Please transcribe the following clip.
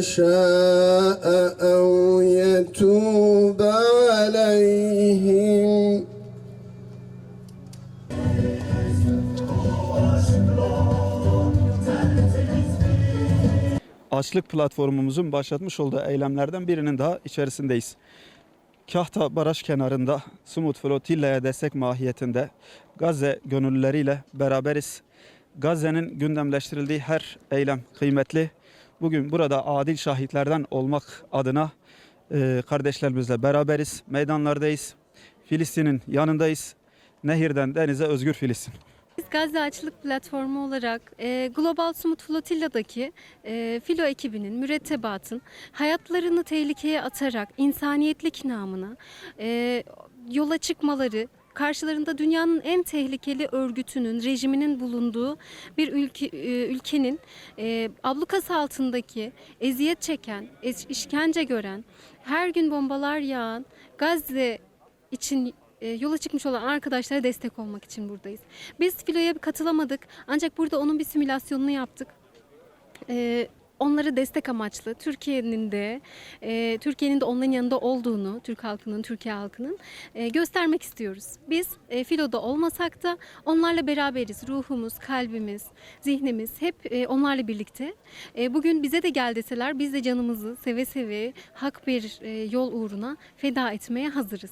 شاء أو يتوب عليهم Açlık platformumuzun başlatmış olduğu eylemlerden birinin daha içerisindeyiz. Kahta Baraj kenarında Sumut Flotilla'ya destek mahiyetinde Gazze gönüllüleriyle beraberiz. Gazze'nin gündemleştirildiği her eylem kıymetli. Bugün burada adil şahitlerden olmak adına e, kardeşlerimizle beraberiz. Meydanlardayız. Filistin'in yanındayız. Nehirden denize özgür Filistin. Biz Gazze Açlık Platformu olarak e, Global Sumut Flotilla'daki e, filo ekibinin, mürettebatın hayatlarını tehlikeye atarak insaniyetlik namına e, yola çıkmaları, karşılarında dünyanın en tehlikeli örgütünün, rejiminin bulunduğu bir ülke, e, ülkenin e, ablukası altındaki eziyet çeken, işkence gören, her gün bombalar yağan Gazze için e, yola çıkmış olan arkadaşlara destek olmak için buradayız. Biz filoya katılamadık ancak burada onun bir simülasyonunu yaptık. E, onlara destek amaçlı Türkiye'nin de e, Türkiye'nin de onların yanında olduğunu Türk halkının Türkiye halkının e, göstermek istiyoruz. Biz e, filoda olmasak da onlarla beraberiz. Ruhumuz, kalbimiz, zihnimiz hep e, onlarla birlikte. E, bugün bize de gel deseler biz de canımızı seve seve hak bir e, yol uğruna feda etmeye hazırız.